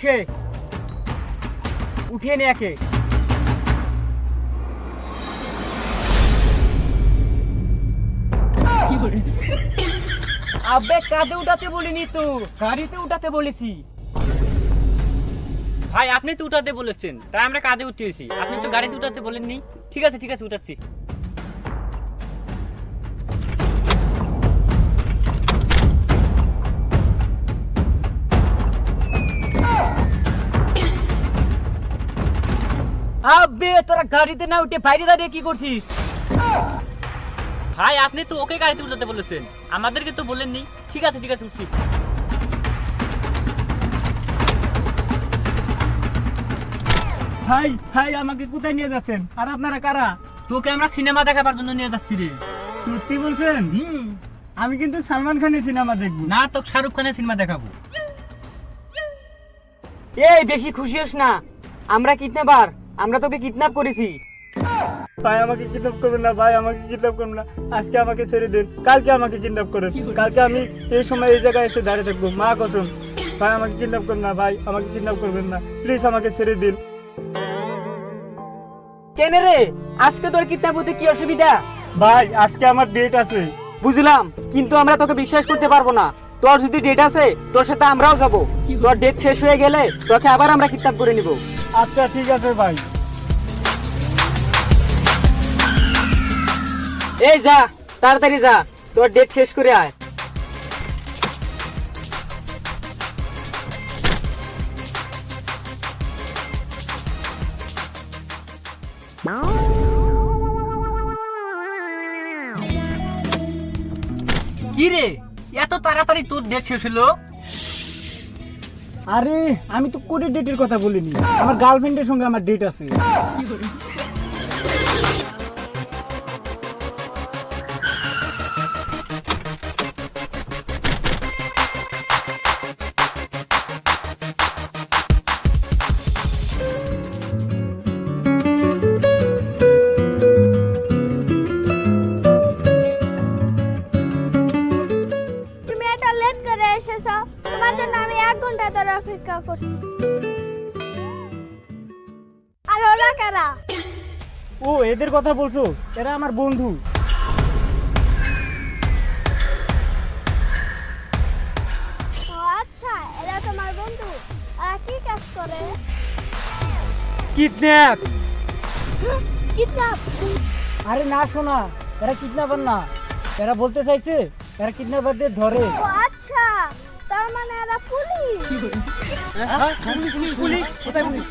এই সে উঠিয়ে নে একে। আবে কাঁধে উঠাতে বলিনি তো, গাড়িতে উঠাতে বলেছি। ভাই, আপনি তো উঠাতে বলেছেন, তাই আমরা কাঁধে উঠিয়েছি। আপনি তো গাড়িতে উঠাতে বলেননি। ঠিক আছে ঠিক আছে, উঠাচ্ছি। আবে তোরা গাড়িতে না উঠে বাইরে দাঁড়িয়ে কি করছিস? ভাই আপনি তো ওকে গাড়িতে উঠাতে বলেছেন। আমাদেরকে তো বলেননি। ঠিক আছে ঠিক আছে উঠছি। ভাই ভাই আমাকে কোথায় নিয়ে যাচ্ছেন? আর আপনারা কারা? তোকে আমরা সিনেমা দেখাবার জন্য নিয়ে যাচ্ছি রে। সত্যি বলছেন? আমি কিন্তু সালমান খানের সিনেমা দেখব। না তো শাহরুখ খানের সিনেমা দেখাবো। এই বেশি খুশি হোস না। আমরা কিডন্যাপার আমরা তোকে কিডন্যাপ করেছি। ভাই আমাকে কিডন্যাপ করবেন না ভাই আমাকে কিডন্যাপ করবেন না। আজকে আমাকে ছেড়ে দিন কালকে আমাকে কিডন্যাপ করেন। কালকে আমি এই সময় এই জায়গায় এসে দাঁড়িয়ে থাকব। মা কসম ভাই আমাকে কিডন্যাপ করবেন না ভাই আমাকে কিডন্যাপ করবেন না। প্লিজ আমাকে ছেড়ে দিন। কেন রে? আজকে তোর কিডন্যাপ হতে কি অসুবিধা? ভাই আজকে আমার ডেট আছে। বুঝলাম কিন্তু আমরা তোকে বিশ্বাস করতে পারব না। তোর যদি ডেট আছে তোর সাথে আমরাও যাব। তোর ডেট শেষ হয়ে গেলে তোকে আবার আমরা কিডন্যাপ করে নিব। আচ্ছা ঠিক আছে ভাই। এই যা তাড়াতাড়ি যা তোর ডেট শেষ করে আয়। কি রে এত তাড়াতাড়ি তোর ডেট শেষ হলো? আরে আমি তো কোটি ডেটের কথা বলিনি। আমার গার্লফ্রেন্ডের সঙ্গে আমার ডেট আছে। আর কারা? ও এদের কথা বলছো? এরা আমার বন্ধু। ও আচ্ছা এরা তোমার বন্ধু। আর কি কাজ করে? কিডন্যাপ। কিডন্যাপ? আরে না শোনা এরা কিডন্যাপার না। এরা বলতে চাইছে এরা কিডন্যাপারদের ধরে। ও আচ্ছা তার মানে এরা পুলিশ পুলিশ। কোথায় পুলিশ?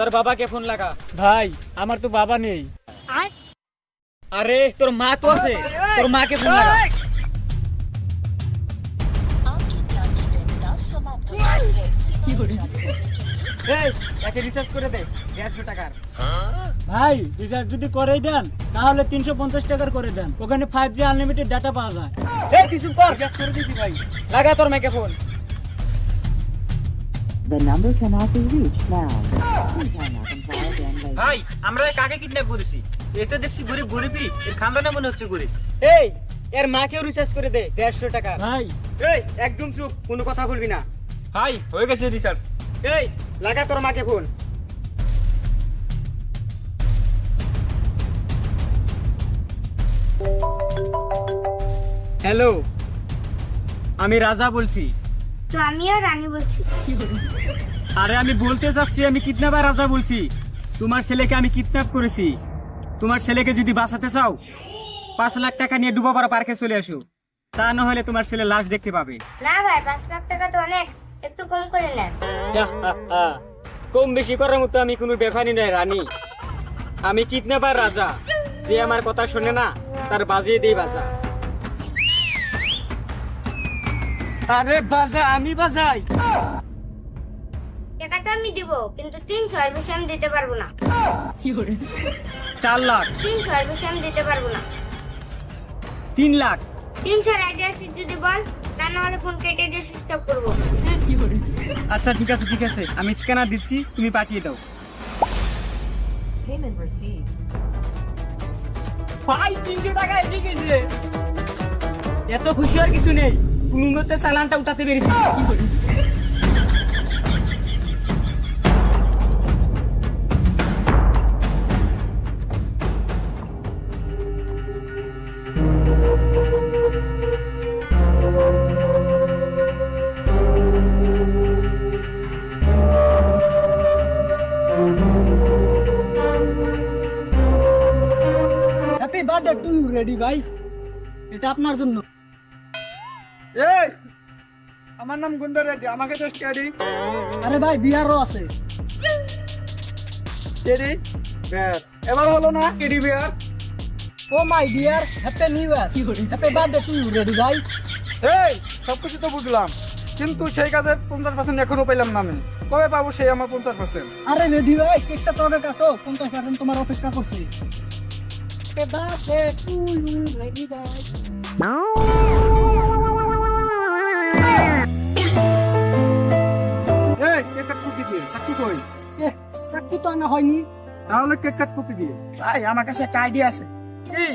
তোর বাবাকে ফোন লাগা। ভাই আমার তো বাবা নেই। আরে তোর মা তো আছে। তোর মাকে ফোন লাগা। একে রিচার্জ করে দে দেড়শো টাকার। ভাই রিচার্জ যদি করেই দেন তাহলে তিনশো পঞ্চাশ টাকার করে দেন। ওখানে ফাইভ জি আনলিমিটেড ডাটা পাওয়া যায়। এই কিছু কর। গ্যাস করে দিছি ভাই। লাগা তোর মেকে ফোন। ভাই আমরা কাকে কিডন্যাপ করেছি? এতে দেখছি গরিব গরিবই এর খানদানে মনে হচ্ছে গরিব। এই এর মাকেও রিচার্জ করে দে দেড়শো টাকা। ভাই। এই একদম চুপ কোনো কথা বলবি না। ভাই হয়ে গেছে রিচার্জ এই লাগা তোর মাকে ফোন। হ্যালো আমি রাজা বলছি। তো আমিও রানী বলছি। আরে আমি বলতে চাচ্ছি আমি কিডন্যাপার রাজা বলছি। তোমার ছেলেকে আমি কিডন্যাপ করেছি। তোমার ছেলেকে যদি বাঁচাতে চাও পাঁচ লাখ টাকা নিয়ে ডুবাপাড়া পার্কে চলে আসো। তা না হলে তোমার ছেলে লাশ দেখতে পাবে। না ভাই পাঁচ লাখ টাকা তো অনেক। একটু কম করে নেন। কম বেশি করার মতো আমি কোনো ব্যাপারই নয় রানী। আমি কিডন্যাপার রাজা। যে আমার কথা শোনে না তার বাজিয়ে দিই বাজা। আরে বাজা আমি বাজাই। টাকাটা আমি দিব কিন্তু তিনশো আর বেশি আমি দিতে পারব না। চার লাখ। তিনশো আর বেশি আমি দিতে পারব না। তিন লাখ। তিনশো রাইডে আসিস যদি বল তা নাহলে ফোন কেটে দিয়ে সুইচ অফ করব। আচ্ছা ঠিক আছে ঠিক আছে। আমি স্ক্যানার দিচ্ছি তুমি পাঠিয়ে দাও। Payment received. ভাই তিনশো টাকা এসে গেছে। এত খুশি আর কিছু নেই। তুমি চালানটা উঠাতে পেরেছি। কি করি? হ্যাপি বার্থডে টু রেডি ভাই এটা আপনার জন্য নাম গুন্ডা রেড্ডি আমাকে তো স্টাডি আরে ভাই বিয়ারও আছে। টেডি বেয়ার এবার হলো না teddy bear oh my dear happy new year. Happy birthday to you ready ভাই। এই সবকিছু তো বুঝলাম। কিন্তু সেই কাজে পঞ্চাশ পার্সেন্ট এখনও পেলাম না আমি। কবে পাবো সেই আমার পঞ্চাশ পার্সেন্ট আরে রেডি ভাই কেকটা তো কাটো। পঞ্চাশ পার্সেন্ট তোমার অপেক্ষা করছি। Happy birthday to you, কই? এ চাকরি তো আনা হয়নি। তাহলে কেক কাট কুকি দিয়ে। ভাই আমার কাছে একটা আইডিয়া আছে। কি?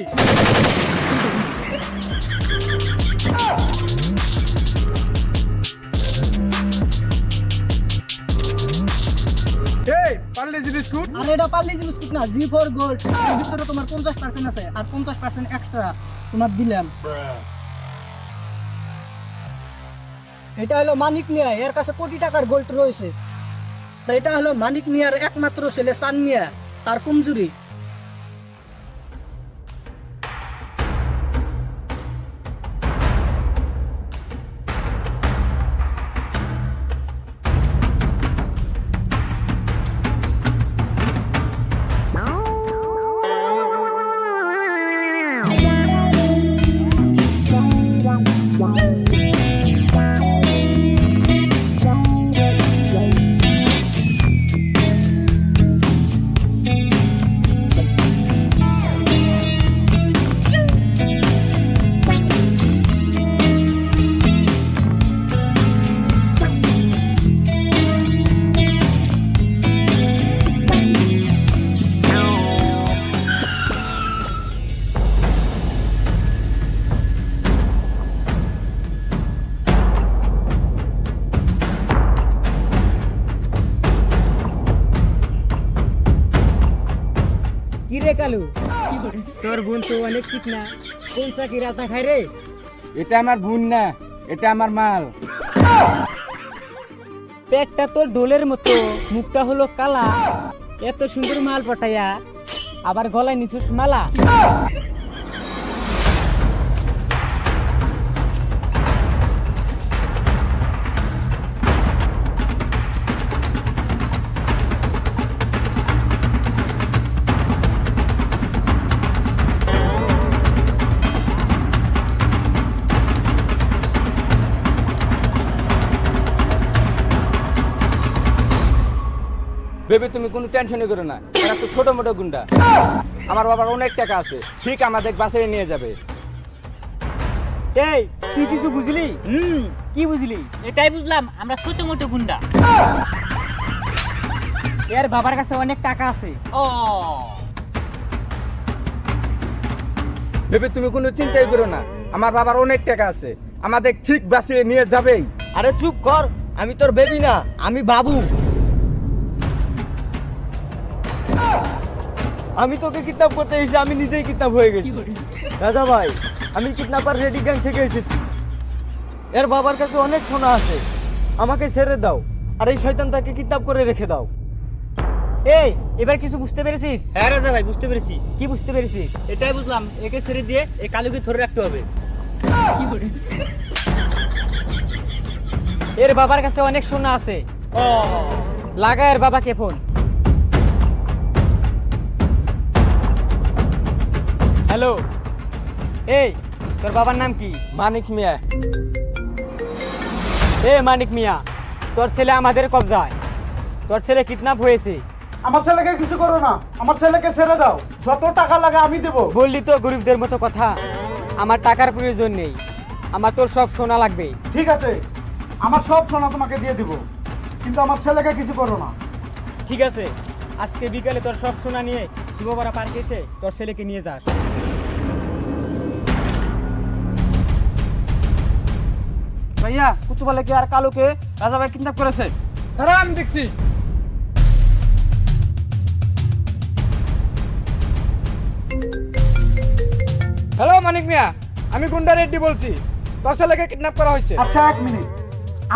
এই বিস্কুট? আর এটা না জি ফর গোল্ড ভিতরে তোমার পঞ্চাশ পার্সেন্ট আছে আর পঞ্চাশ পার্সেন্ট এক্সট্রা তোমার দিলাম। এটা হলো মানিক মিয়া এর কাছে কোটি টাকার গোল্ড রয়েছে। তা এটা হলো মানিক মিয়ার একমাত্র ছেলে সান মিয়া তার কমজুরি। কালু তোর বোন তো অনেক চিকনা কোন চাকরি রাতা খাই রে? এটা আমার বোন না এটা আমার মাল। পেটটা তোর ডোলের মতো মুখটা হলো কালা। এত সুন্দর মাল পটাইয়া আবার গলায় নিচুস মালা। তুমি কোনো টেনশনই করো না। এরা তো ছোট মোটো গুন্ডা। আমার বাবার অনেক টাকা আছে। ঠিক আমাদের বাসে নিয়ে যাবে। এই তুই কিছু বুঝলি? হুম। কি বুঝলি? এটাই বুঝলাম আমরা ছোট মোটো গুন্ডা। এর বাবার কাছে অনেক টাকা আছে। ও। বেবি তুমি কোনো চিন্তাই করো না। আমার বাবার অনেক টাকা আছে। আমাদের ঠিক বাসে নিয়ে যাবেই। আরে চুপ কর আমি তোর বেবি না আমি বাবু। আমি তোকে কিডন্যাপ করতে এসে আমি নিজেই কিডন্যাপ হয়ে গেছি। দাদা ভাই আমি কিডন্যাপার রেডি গ্যাং থেকে এসেছি। এর বাবার কাছে অনেক সোনা আছে। আমাকে ছেড়ে দাও। আর এই শয়তান তাকে কিডন্যাপ করে রেখে দাও। এই এবার কিছু বুঝতে পেরেছিস? হ্যাঁ রাজা ভাই বুঝতে পেরেছি। কি বুঝতে পেরেছিস? এটাই বুঝলাম একে ছেড়ে দিয়ে এই কালুকে ধরে রাখতে হবে। এর বাবার কাছে অনেক সোনা আছে। ও। লাগা এর বাবাকে ফোন। হ্যালো। এই তোর বাবার নাম কি? মানিক মিয়া। এ মানিক মিয়া তোর ছেলে আমাদের কবজায়। তোর ছেলে কিডন্যাপ হয়েছে। আমার ছেলেকে কিছু করো না। আমার ছেলেকে ছেড়ে দাও। যত টাকা লাগে আমি দেবো। বললি তো গরিবদের মতো কথা। আমার টাকার প্রয়োজন নেই। আমার তোর সব সোনা লাগবে। ঠিক আছে। আমার সব সোনা তোমাকে দিয়ে দিব। কিন্তু আমার ছেলেকে কিছু করো না। ঠিক আছে। আজকে বিকালে তোর সব সোনা নিয়ে যুবপাড়া পার্কে এসে তোর ছেলেকে নিয়ে যাস। ভাইয়া কুতুবালাকে আর কালুকে রাজা ভাই কিডন্যাপ করেছে। দাঁড়া আমি দেখছি। হ্যালো মানিক মিয়া আমি গুন্ডা রেড্ডি বলছি। তোর ছেলেকে কিডন্যাপ করা হয়েছে। আচ্ছা এক মিনিট।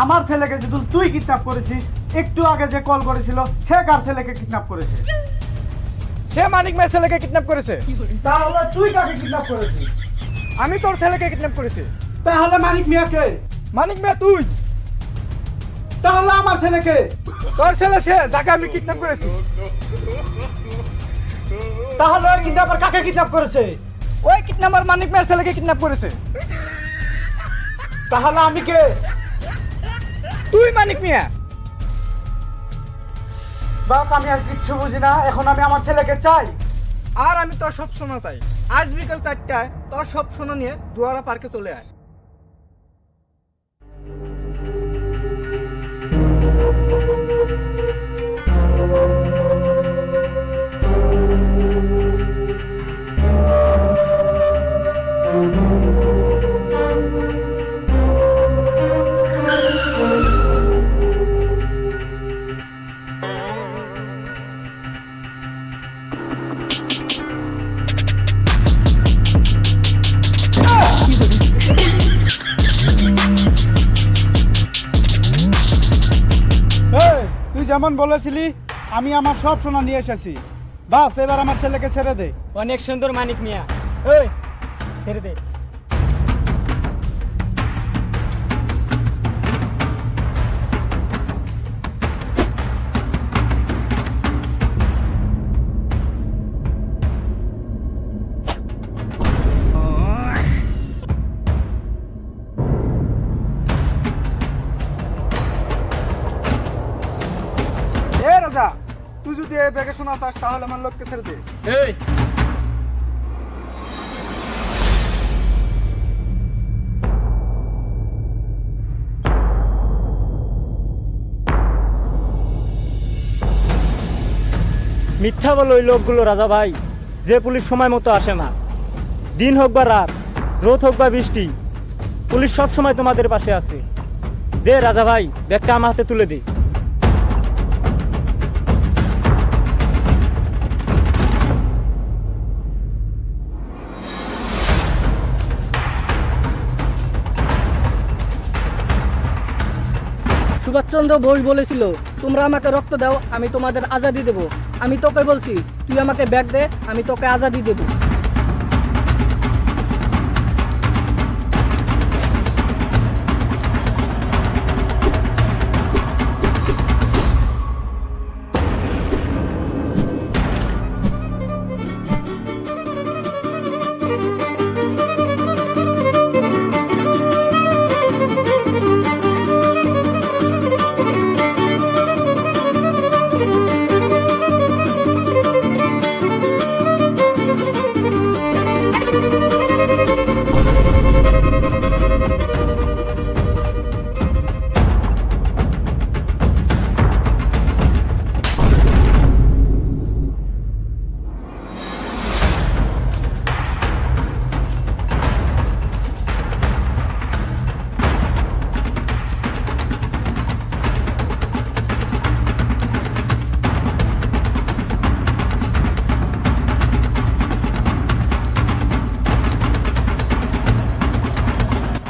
আমার ছেলেকে যদি তুই কিডন্যাপ করেছিস একটু আগে যে কল করেছিল সে কার ছেলেকে কিডন্যাপ করেছে? সে মানিক মিয়ার ছেলেকে কিডন্যাপ করেছে। তাহলে তুই কাকে কিডন্যাপ করেছিস? আমি তোর ছেলেকে কিডন্যাপ করেছি। তাহলে মানিক মিয়া কে? মানিক মিয়া তুই। তাহলে আমার ছেলেকে তোর ছেলে সে যাকে আমি কিডন্যাপ করেছি। তাহলে ওই কিডন্যাপার কাকে কিডন্যাপ করেছে? ওই কিডন্যাপার মানিক মিয়ার ছেলেকে কিডন্যাপ করেছে। তাহলে আমি কে? তুই মানিক মিয়া। বাস, আমি আর কিচ্ছু বুঝি না। এখন আমি আমার ছেলেকে চাই। আর আমি তোর সব শোনা চাই। আজ বিকাল চারটায় তোর সব শোনা নিয়ে দুয়ারা পার্কে চলে আয়। যেমন বলেছিলি, আমি আমার সব সোনা নিয়ে এসেছি। বাস, এবার আমার ছেলেকে ছেড়ে দে। অনেক সুন্দর মানিক মিয়া। ওই ছেড়ে দে। আমার লোককে ছেড়ে দে। এই। মিথ্যা বলো ওই লোকগুলো রাজা ভাই, যে পুলিশ সময় মতো আসে না। দিন হোক বা রাত, রোদ হোক বা বৃষ্টি, পুলিশ সব সময় তোমাদের পাশে আছে। দে রাজা ভাই, ব্যাগটা আমার হাতে তুলে দে। সুভাষচন্দ্র বোস বলেছিল, তোমরা আমাকে রক্ত দাও, আমি তোমাদের আজাদি দেব। আমি তোকে বলছি, তুই আমাকে ব্যাগ দে, আমি তোকে আজাদি দেব।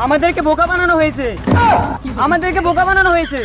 আমাদেরকে বোকা বানানো হয়েছে। আমাদেরকে বোকা বানানো হয়েছে।